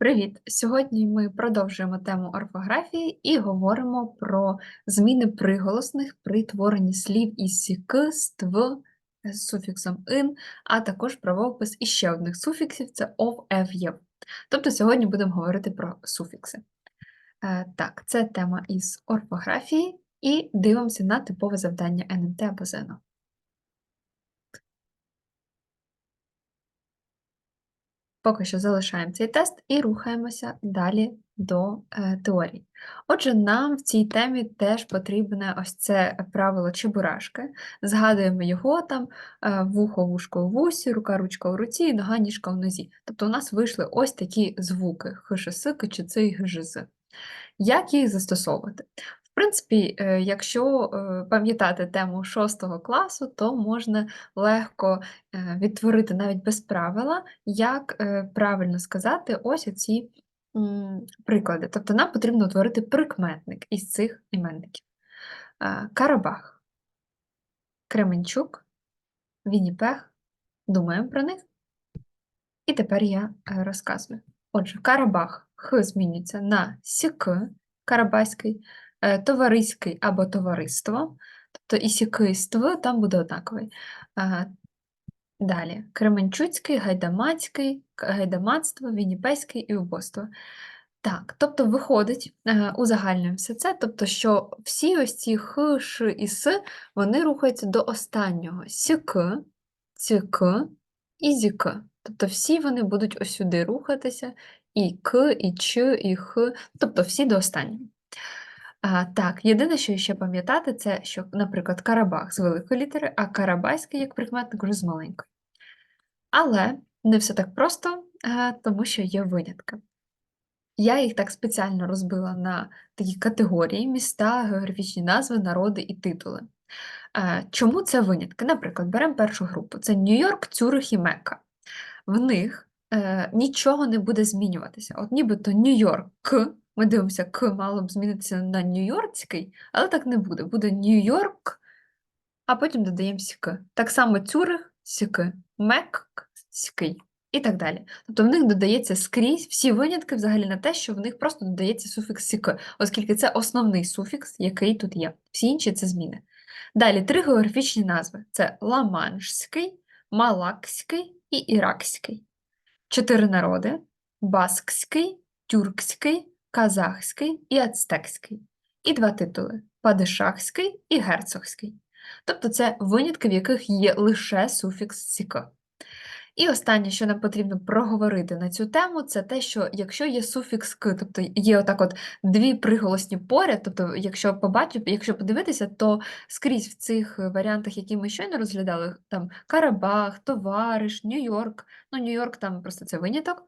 Привіт! Сьогодні ми продовжуємо тему орфографії і говоримо про зміни приголосних при творенні слів із сіки, ств з суфіксом ин, а також правопис іще одних суфіксів це ов, ев, єв. Тобто сьогодні будемо говорити про суфікси. Е, Так, це тема із орфографії, і дивимося на типове завдання НМТ або ЗЕНО. Поки що залишаємо цей тест і рухаємося далі до е, теорії. Отже, нам в цій темі теж потрібне ось це правило чебурашки. Згадуємо його там е, вухо, вушко у вусі, рука, ручка у руці, і нога, ніжка в нозі. Тобто у нас вийшли ось такі звуки хишиси, кичици і гжизи. Як їх застосовувати? Принципі, е, якщо е, пам'ятати тему 6 класу, то можна легко е, відтворити навіть без правила, як правильно сказати ось ці приклади. Тобто нам потрібно утворити прикметник із цих іменників. Карабах, Кременчук, Вінніпех. Думаємо про них. І тепер я розказую. Отже, Карабах Х змінюється на сік, карабаський, товариський або товариство, тобто і сікийство там буде однаковий. Далі Кременчуцький, Гайдамацький, Гайдамацтво, Вінніпейський і убоство. Так, тобто виходить, е, узагальнюємо все це, тобто, що всі ось ці х, ш і с, вони рухаються до останнього сік, цік і зік. Тобто всі вони будуть ось сюди рухатися, і к, і ч, і х, тобто всі до останнього. А, Так, єдине, що ще пам'ятати, це що, наприклад, Карабах з великої літери, а Карабайський як прикметник вже з маленької. Але не все так просто, тому що є винятки. Я їх так спеціально розбила на такі категорії: міста, географічні назви, народи і титули. Чому це винятки? Наприклад, беремо першу групу: це Нью-Йорк, Цюрих і Мекка. В них е, нічого не буде змінюватися. От нібито Нью-Йорк ми дивимося, К мало б змінитися на Нью-Йоркський, але так не буде. Буде Нью-Йорк, а потім додаємо сіки. Так само Цюрих, сіки, Мекський і так далі. Тобто в них додається скрізь всі винятки взагалі на те, що в них просто додається суфікс сіки, оскільки це основний суфікс, який тут є. Всі інші це зміни. Далі три географічні назви: це Ламаншський, Малакський і Іракський. Чотири народи: Баскський, Тюркський, казахський і ацтекський, і два титули падишахський і герцогський. Тобто це винятки, в яких є лише суфікс «сіка». І останнє, що нам потрібно проговорити на цю тему, це те, що якщо є суфікс к, тобто є отак от дві приголосні поряд, тобто, якщо побачити, якщо подивитися, то скрізь в цих варіантах, які ми щойно розглядали, там Карабах, Товариш, Нью-Йорк, ну Нью-Йорк там просто це виняток.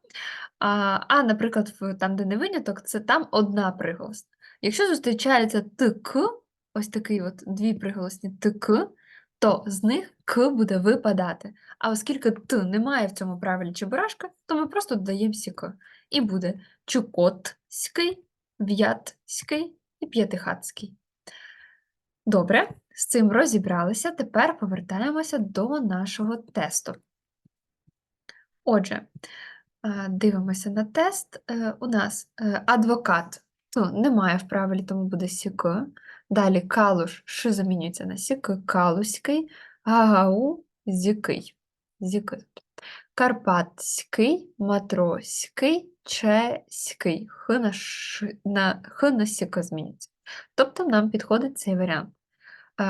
А, а наприклад, там, де не виняток, це там одна приголосна. Якщо зустрічається тк, ось такий от дві приголосні тк, то з них К буде випадати. А оскільки Т немає в цьому правилі чебурашка, то ми просто додаємо сік. І буде Чукотський, В'ятський і П'ятихатський. Добре, з цим розібралися. Тепер повертаємося до нашого тесту. Отже, дивимося на тест. Е, у нас е, адвокат ну, немає в правилі, тому буде сік. Далі калуш, що замінюється на сік, калуський, гагау, зікий. зікий. Карпатський, матроський, чеський. Х на, змінюється. Тобто нам підходить цей варіант.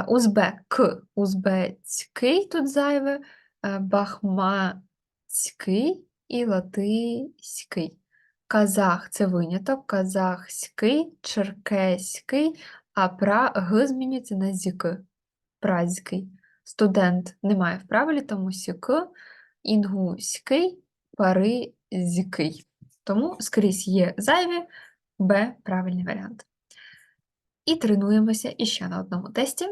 Узбек, узбецький тут зайве, бахмацький і латиський. Казах це виняток, казахський, черкеський, а пра г змінюється на зік, празький. Студент немає в правилі, тому сік, інгуський, паризький. Тому скрізь є зайві, Б правильний варіант. І тренуємося іще на одному тесті.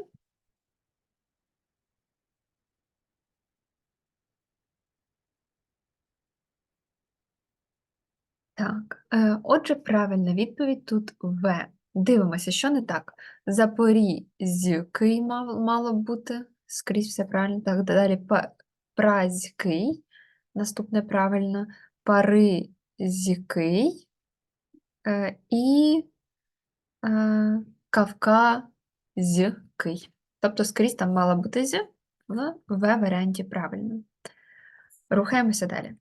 Так, е, отже, правильна відповідь тут В. Дивимося, що не так. Запорізький мало бути, скрізь все правильно. Так, далі празький, наступне правильно, е, і е, кавказький. Тобто скрізь там мала бути з в В варіанті правильно. Рухаємося далі.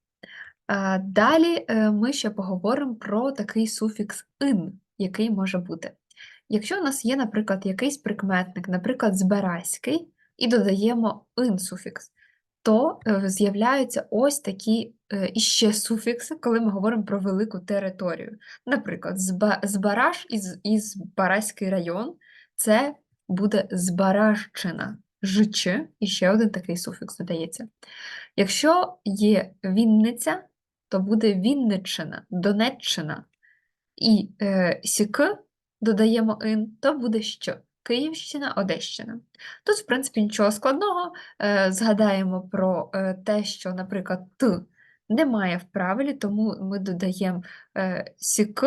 А, Далі е, ми ще поговоримо про такий суфікс ин, який може бути. Якщо у нас є, наприклад, якийсь прикметник, наприклад, збаразький, і додаємо ин суфікс, то е, з'являються ось такі е, іще суфікси, коли ми говоримо про велику територію. Наприклад, Збараж із Бараський район це буде Збаражчина. Жич, і ще один такий суфікс додається. Якщо є Вінниця, то буде Вінниччина, Донеччина. І е, сік додаємо ин, то буде що? Київщина, Одещина. Тут, в принципі, нічого складного. Е, згадаємо про е, те, що, наприклад, т немає в правилі, тому ми додаємо е, сік,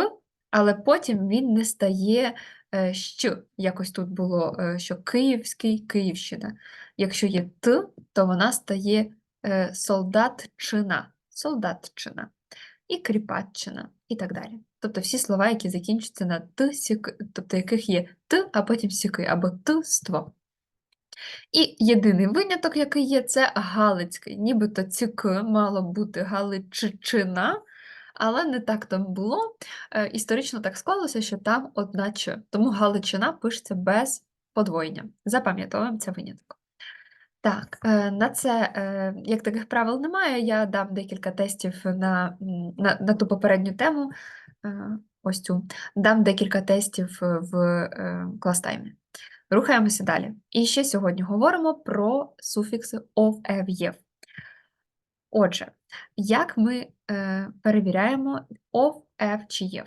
але потім він не стає е, що. Якось тут було, е, що Київський, Київщина. Якщо є т, то вона стає е, солдатчина, солдатчина і кріпатчина, і так далі. Тобто всі слова, які закінчуються на т, сік, тобто яких є т, а потім сіки, або т-ство. І єдиний виняток, який є, це Галицький. Нібито цік мало бути Галичичина, але не так там було. Е, Історично так склалося, що там одна ч. Тому Галичина пишеться без подвоєння. Запам'ятовуємо це виняток. Так, е, на це, е, як таких правил немає, я дам декілька тестів на, на, на ту попередню тему. Ось цю. Дам декілька тестів е, в е, кластаймі. Рухаємося далі. І ще сьогодні говоримо про суфікси of, ev, єв. Отже, як ми е, перевіряємо of, ev чи єв?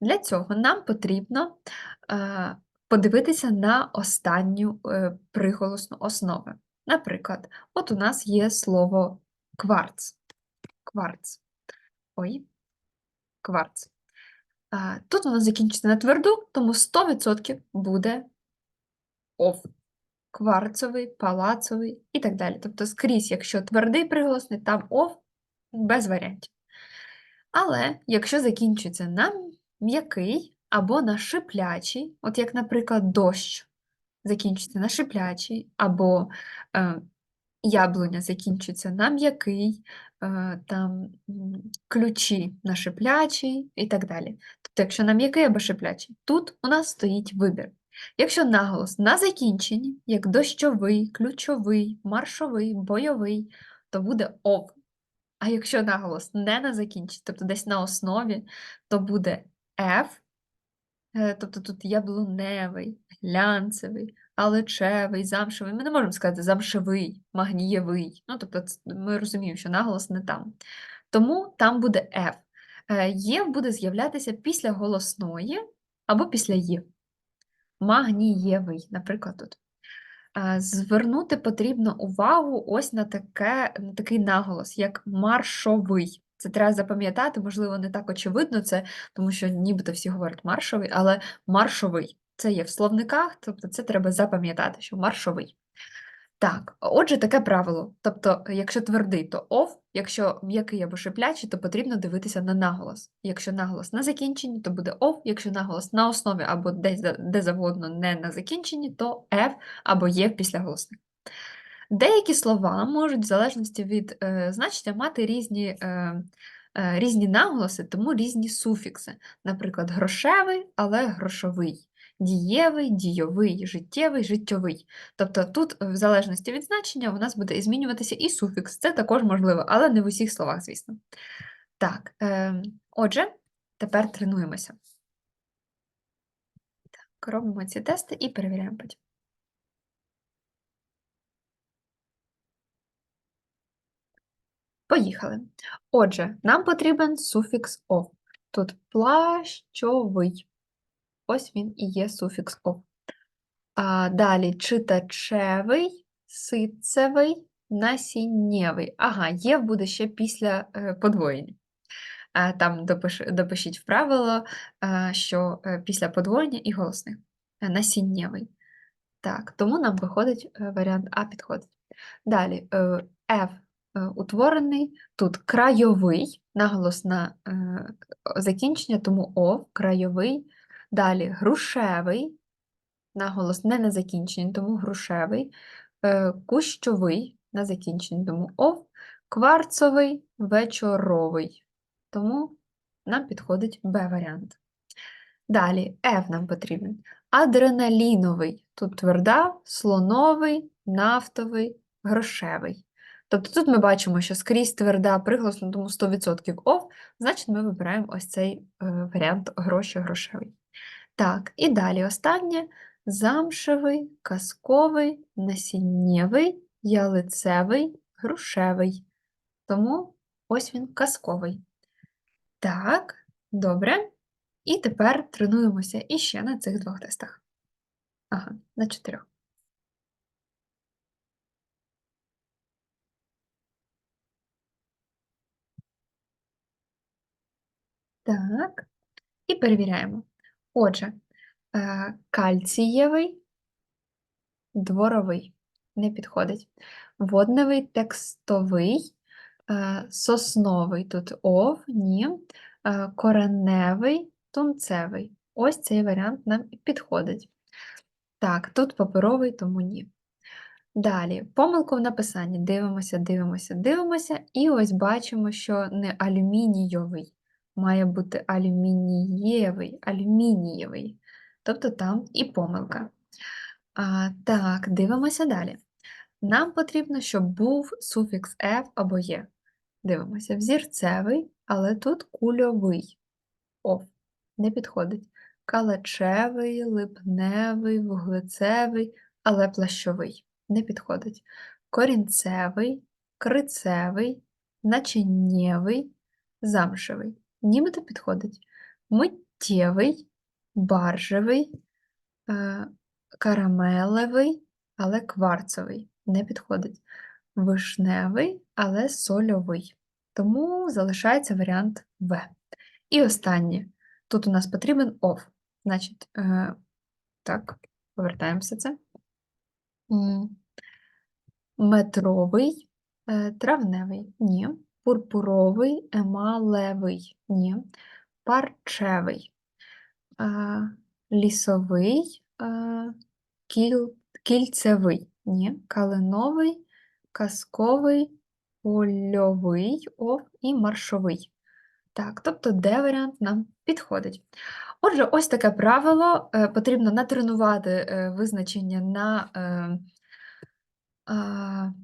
Для цього нам потрібно подивитися на останню приголосну основу. Наприклад, от у нас є слово кварц. Кварц. Ой, кварц. Тут воно закінчиться на тверду, тому 100% буде ов. Кварцовий, палацовий і так далі. Тобто скрізь, якщо твердий приголосний, там ов без варіантів. Але якщо закінчується на м'який або на шиплячий, от як, наприклад, дощ закінчиться на шиплячий, або е, яблуня закінчується на м'який, е, там ключі на шиплячий і так далі. Тобто, якщо на м'який або шиплячий, тут у нас стоїть вибір. Якщо наголос на закінченні, як дощовий, ключовий, маршовий, бойовий, то буде ов. А якщо наголос не на закінченні, тобто десь на основі, то буде F, Е, Тобто тут яблуневий, глянцевий, алечевий, замшевий. Ми не можемо сказати замшевий, магнієвий. Ну, тобто ми розуміємо, що наголос не там. Тому там буде F. Е, Є буде з'являтися після голосної або після Є. Магнієвий, наприклад, тут. Е, Звернути потрібно увагу ось на, таке, на такий наголос, як маршовий. Це треба запам'ятати, можливо, не так очевидно це, тому що нібито всі говорять маршовий, але маршовий. Це є в словниках, тобто це треба запам'ятати, що маршовий. Так, отже, таке правило. Тобто, якщо твердий, то ов, якщо м'який або шиплячий, то потрібно дивитися на наголос. Якщо наголос на закінченні, то буде ов, якщо наголос на основі або десь де завгодно не на закінченні, то f або є після голосних. Деякі слова можуть, в залежності від е, значення, мати різні, е, е, різні наголоси, тому різні суфікси. Наприклад, грошевий, але грошовий, дієвий, дійовий, життєвий, життєвий. Тобто тут, в залежності від значення, у нас буде змінюватися і суфікс. Це також можливо, але не в усіх словах, звісно. Так, е, отже, тепер тренуємося. Так, робимо ці тести і перевіряємо потім. Поїхали. Отже, нам потрібен суфікс «ов». Тут плащовий. Ось він і є суфікс «ов». А далі читачевий, ситцевий, насіннєвий. Ага, є буде ще після е, подвоєння. А, там допиш, допишіть в правило, а, що е, після подвоєння і голосних. Е, Насіннєвий. Так, тому нам виходить е, варіант А підходить. Далі е, F е, утворений. Тут крайовий, наголос на е, закінчення, тому ов, крайовий. Далі грушевий, наголос не на закінченні, тому грушевий, е, кущовий на закінченні, тому ов, кварцовий, вечоровий. Тому нам підходить Б варіант. Далі F нам потрібен. Адреналіновий. Тут тверда, слоновий, нафтовий, грошевий. Тобто тут ми бачимо, що скрізь тверда приголосна, тому 100% OFF, значить ми вибираємо ось цей е, варіант гроші грошевий. Так, і далі останнє замшевий, казковий, насіннєвий, ялицевий, грушевий. Тому ось він казковий. Так, добре. І тепер тренуємося іще на цих двох тестах. Ага, на чотирьох. Так, і перевіряємо. Отже, е, кальцієвий, дворовий не підходить. Водневий, текстовий, е, сосновий тут ов, ні, е, кореневий, тунцевий. Ось цей варіант нам підходить. Так, тут паперовий, тому ні. Далі, помилку в написанні. Дивимося, дивимося, дивимося, і ось бачимо, що не алюмінійовий, має бути алюмінієвий, алюмінієвий. Тобто там і помилка. А, Так, дивимося далі. Нам потрібно, щоб був суфікс F або Є. Дивимося, взірцевий, але тут кульовий. О, не підходить. Калачевий, липневий, вуглецевий, але плащовий. Не підходить. Корінцевий, крицевий, начинєвий, замшевий. Нібито підходить. Миттєвий, баржевий, е, карамелевий, але кварцевий. Не підходить. Вишневий, але сольовий. Тому залишається варіант В. І останнє. Тут у нас потрібен OFF. Значить, е, так, повертаємося це. Метровий, е, травневий, ні. Пурпуровий, емалевий, ні. Парчевий, лісовий, е, кіл, кільцевий, ні. Калиновий, казковий, польовий, ов і маршовий. Так, тобто Д варіант нам підходить. Отже, ось таке правило. Е, Потрібно натренувати е, визначення на е,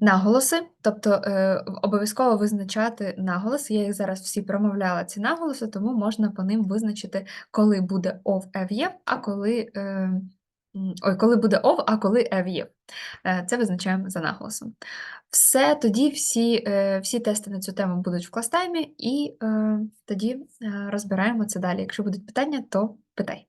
наголоси, тобто е, обов'язково визначати наголоси. Я їх зараз всі промовляла, ці наголоси, тому можна по ним визначити, коли буде ов, ев, а коли, е, ой, коли буде ов, а коли ев, єв. Е, Це визначаємо за наголосом. Все, тоді всі, е, всі тести на цю тему будуть в кластаймі, і е, тоді е, розбираємо це далі. Якщо будуть питання, то питай.